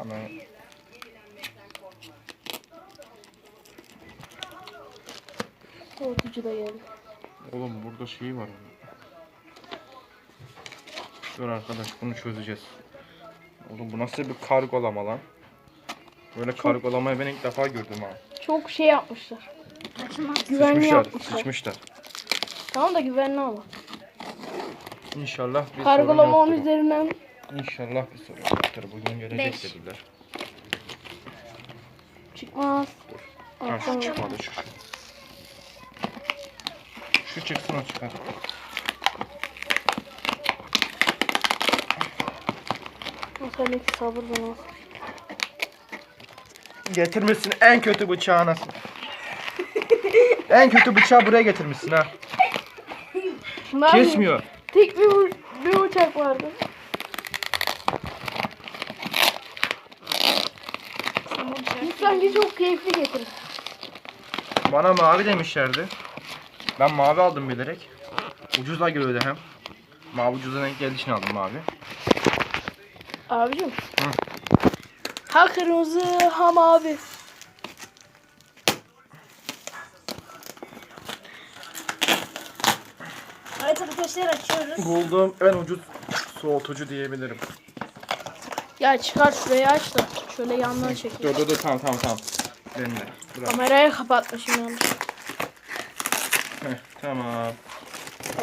Tamam. Soğutucu da geldi. Oğlum burada şey var. Dur arkadaş bunu çözeceğiz. Oğlum bu nasıl bir kargolama lan? Böyle kargolamayı ben ilk defa gördüm ha. Çok şey yapmışlar. Güvenli Sıçmışlar, yapmışlar. sıçmışlar. Tamam da güvenli ama. İnşallah bir Kargolama sorun onun yoktur. üzerinden İnşallah bir sorun yoktur. Bugün gelecek Beş. dediler. çıkmaz. Ha Alttan- şu çıkmadı şu. Şu, çıksın o çıkar. Masadaki sabır bana. Getirmişsin en kötü bıçağı nasıl? en kötü bıçağı buraya getirmişsin ha. Kesmiyor. Tek bir, bir uçak vardı. Biz sanki çok keyifli getirir. Bana mavi demişlerdi. Ben mavi aldım bilerek. Ucuz da geliyordu hem. Mavi ucuza denk geldiği için aldım mavi. Abicim. Ha kırmızı ha mavi. Evet arkadaşlar açıyoruz. Bulduğum en ucuz soğutucu diyebilirim. Ya çıkar şurayı aç da. Şöyle yandan çek. Dur dur dur tamam tamam tamam. Ben de. Bırak. Kamerayı kapatmışım yanlış. Heh, tamam.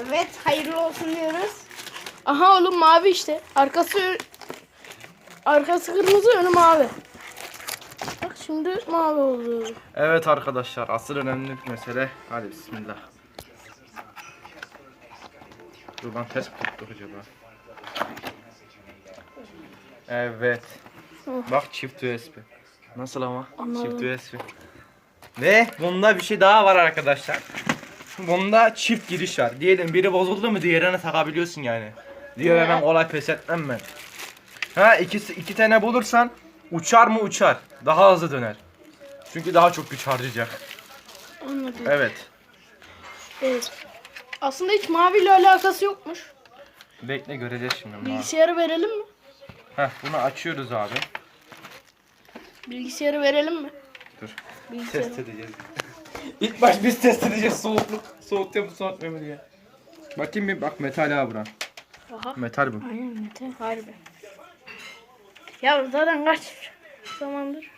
Evet hayırlı olsun diyoruz. Aha oğlum mavi işte. Arkası arkası kırmızı önü mavi. Bak şimdi mavi oldu. Evet arkadaşlar asıl önemli bir mesele. Hadi bismillah. Dur lan ters mi tuttuk acaba? Evet. Hı. Bak çift USB. Nasıl ama? Anladım. Çift USB. Ve bunda bir şey daha var arkadaşlar. Bunda çift giriş var. Diyelim biri bozuldu mu diğerine takabiliyorsun yani. Diyor hemen kolay pes etmem ben. Ha ikisi iki tane bulursan uçar mı uçar. Daha hızlı döner. Çünkü daha çok güç harcayacak. Anladım. Evet. Evet. Aslında hiç maviyle alakası yokmuş. Bekle göreceğiz şimdi. bunu. Bilgisayarı verelim mi? Heh bunu açıyoruz abi. Bilgisayarı verelim mi? Dur. Bilgisayarı. Test edeceğiz. İlk baş biz test edeceğiz soğukluk. Soğutuyor mu soğutmuyor mu diye. Bakayım bir bak metal ha bura. Aha. Metal bu. Aynen Mete. Harbi. Ya zaten kaç zamandır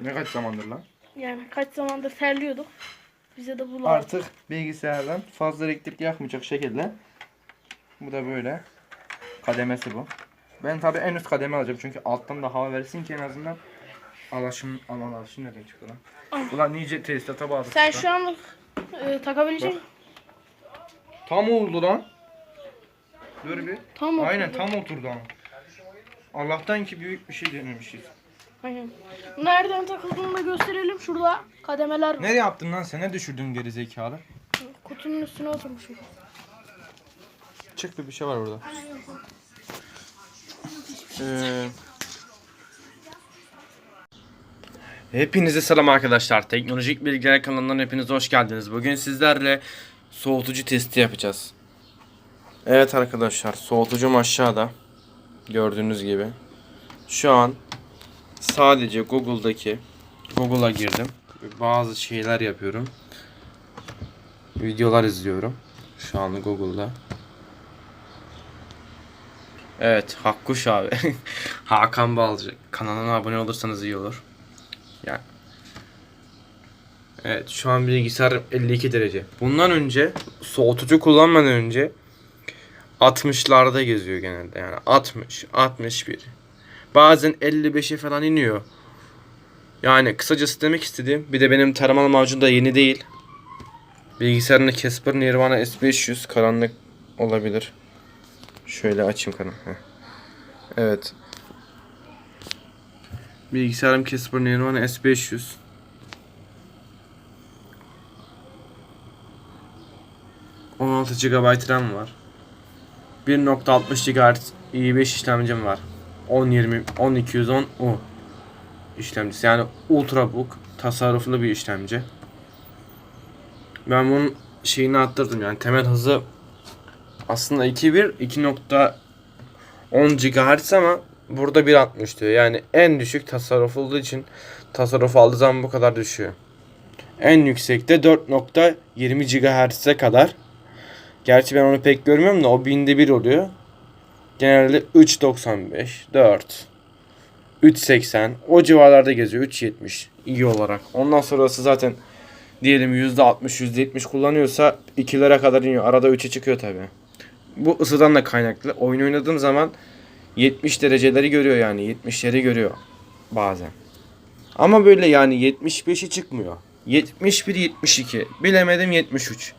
Ne kaç zamandır lan? yani kaç zamandır terliyorduk. Bize de bu lazım. Artık bilgisayardan fazla elektrik yakmayacak şekilde. Bu da böyle. Kademesi bu. Ben tabi en üst kademe alacağım çünkü alttan da hava versin ki en azından alaşım aman alaşım nereden çıktı lan? Ulan nice tesisata bağlı. Sen şu anlık e, takabilecek misin? Tam oldu lan. Dur bir. Tam oturdu. Aynen tam oturdu ama. Allah'tan ki büyük bir şey denemişiz. Aynen. Nereden takıldığını da gösterelim. Şurada kademeler var. Nereye yaptın lan sen? Ne düşürdün geri zekalı? Kutunun üstüne oturmuşum. Çıktı bir şey var orada. Ee... Hepinize selam arkadaşlar. Teknolojik Bilgiler kanalından hepiniz hoş geldiniz. Bugün sizlerle soğutucu testi yapacağız. Evet arkadaşlar, soğutucum aşağıda. Gördüğünüz gibi. Şu an sadece Google'daki Google'a girdim. Bazı şeyler yapıyorum. Videolar izliyorum. Şu an Google'da. Evet, Hakkuş abi. Hakan Balcı. Kanalına abone olursanız iyi olur. Yani. Evet, şu an bilgisayar 52 derece. Bundan önce soğutucu kullanmadan önce 60'larda geziyor genelde. Yani 60, 61. Bazen 55'e falan iniyor. Yani kısacası demek istediğim bir de benim taramalı macun da yeni değil. Bilgisayarında Casper Nirvana S500 karanlık olabilir. Şöyle açayım. Heh. Evet. Bilgisayarım Casper Nirvana S500. ...16 GB RAM var. 1.60 GHz i5 işlemcim var. 1020 10210 U işlemcisi. Yani ultrabook tasarruflu bir işlemci. Ben bunun şeyini arttırdım yani temel hızı aslında 2.1 2.10 GHz ama burada 1.60 diyor. Yani en düşük tasarruf olduğu için tasarruf aldığı zaman bu kadar düşüyor. En yüksekte 4.20 GHz'e kadar. Gerçi ben onu pek görmüyorum da o binde bir oluyor. Genelde 3.95, 4, 3.80 o civarlarda geziyor. 3.70 iyi olarak. Ondan sonrası zaten diyelim %60, %70 kullanıyorsa 2'lere kadar iniyor. Arada 3'e çıkıyor tabi. Bu ısıdan da kaynaklı. Oyun oynadığım zaman 70 dereceleri görüyor yani. 70'leri görüyor bazen. Ama böyle yani 75'i çıkmıyor. 71, 72. Bilemedim 73.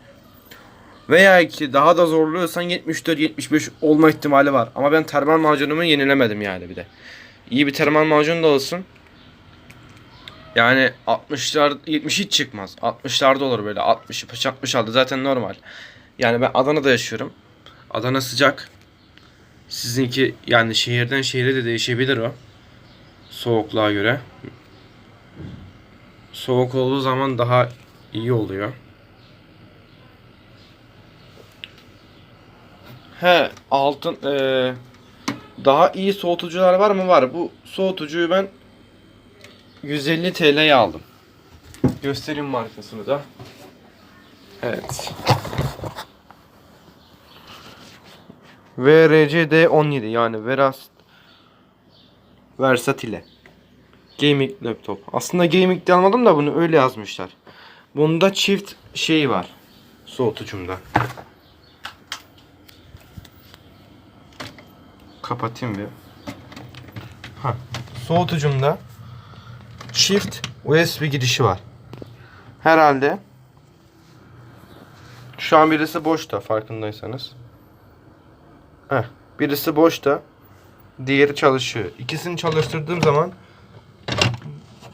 Veya ki daha da zorluyorsan 74, 75 olma ihtimali var. Ama ben termal macunumu yenilemedim yani bir de. İyi bir termal macun da olsun. Yani 60'lar 70 hiç çıkmaz. 60'larda olur böyle 60 66 zaten normal. Yani ben Adana'da yaşıyorum. Adana sıcak. Sizinki yani şehirden şehire de değişebilir o. Soğukluğa göre. Soğuk olduğu zaman daha iyi oluyor. He altın eee, daha iyi soğutucular var mı? Var. Bu soğutucuyu ben 150 TL'ye aldım. Göstereyim markasını da. Evet. VRCD 17 yani Veras Versatile. Gaming laptop. Aslında gaming'de almadım da bunu öyle yazmışlar. Bunda çift şey var. Soğutucumda. Kapatayım bir. Ha. Soğutucumda çift USB girişi var. Herhalde şu an birisi boşta farkındaysanız. Heh, birisi boşta. Diğeri çalışıyor. İkisini çalıştırdığım zaman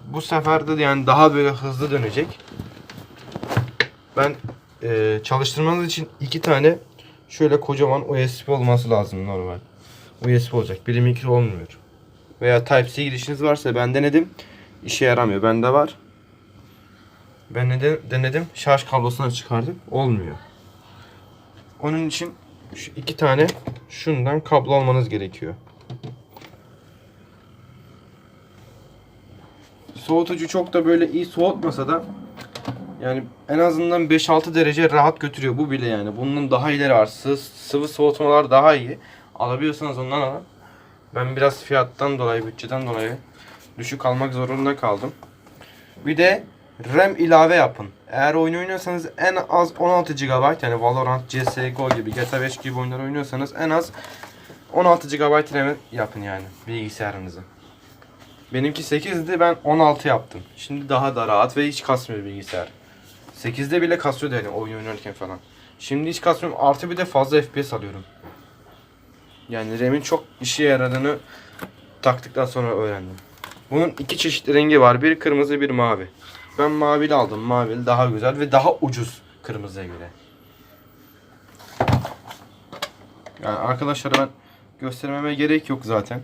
bu sefer de yani daha böyle hızlı dönecek. Ben e, çalıştırmanız için iki tane şöyle kocaman USB olması lazım normal. USB olacak. Biri mikro olmuyor. Veya Type-C girişiniz varsa ben denedim. İşe yaramıyor. Bende var. Ben de denedim. Şarj kablosuna çıkardım. Olmuyor. Onun için şu iki tane şundan kablo almanız gerekiyor. Soğutucu çok da böyle iyi soğutmasa da yani en azından 5-6 derece rahat götürüyor bu bile yani. Bunun daha ileri var. Sı- sıvı soğutmalar daha iyi. Alabiliyorsanız ondan alın. Ben biraz fiyattan dolayı, bütçeden dolayı düşük almak zorunda kaldım. Bir de RAM ilave yapın. Eğer oyun oynuyorsanız en az 16 GB yani Valorant, CSGO gibi, GTA 5 gibi oyunlar oynuyorsanız en az 16 GB RAM yapın yani bilgisayarınıza. Benimki 8'di ben 16 yaptım. Şimdi daha da rahat ve hiç kasmıyor bilgisayar. 8'de bile kasıyordu yani oyun oynarken falan. Şimdi hiç kasmıyorum artı bir de fazla FPS alıyorum. Yani RAM'in çok işe yaradığını taktıktan sonra öğrendim. Bunun iki çeşit rengi var. Bir kırmızı bir mavi. Ben mavili aldım. Mavili daha güzel ve daha ucuz kırmızıya göre. Yani arkadaşlar ben göstermeme gerek yok zaten.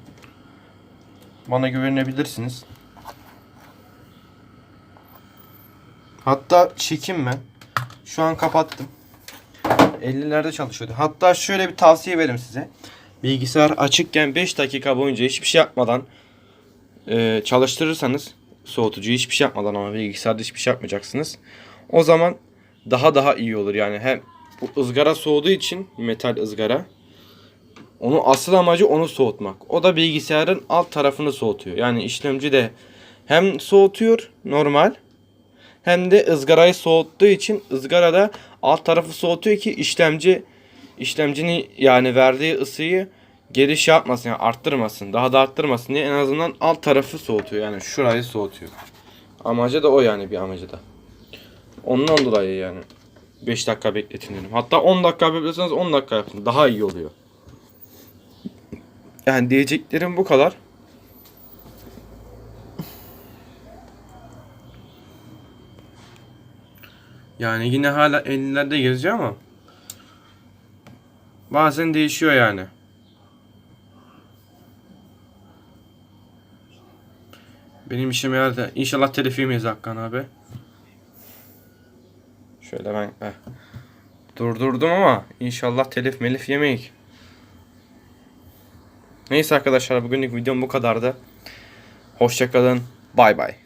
Bana güvenebilirsiniz. Hatta çekim ben. Şu an kapattım. 50'lerde çalışıyordu. Hatta şöyle bir tavsiye verim size. Bilgisayar açıkken 5 dakika boyunca hiçbir şey yapmadan e, çalıştırırsanız soğutucuyu hiçbir şey yapmadan ama bilgisayarda hiçbir şey yapmayacaksınız. O zaman daha daha iyi olur. Yani hem bu ızgara soğuduğu için metal ızgara onun asıl amacı onu soğutmak. O da bilgisayarın alt tarafını soğutuyor. Yani işlemci de hem soğutuyor normal hem de ızgarayı soğuttuğu için ızgarada alt tarafı soğutuyor ki işlemci işlemcinin yani verdiği ısıyı geri şey yapmasın yani arttırmasın. Daha da arttırmasın diye en azından alt tarafı soğutuyor. Yani şurayı soğutuyor. Amacı da o yani bir amacı da. Ondan dolayı yani 5 dakika bekletin dedim. Hatta 10 dakika bekletirseniz 10 dakika yapın. Daha iyi oluyor. Yani diyeceklerim bu kadar. Yani yine hala 50'lerde geziyor ama bazen değişiyor yani. Benim işim yerde. İnşallah telif yemeyiz Hakan abi. Şöyle ben heh, durdurdum ama inşallah telif melif yemeyik. Neyse arkadaşlar bugünlük videom bu kadardı. Hoşçakalın. Bay bay.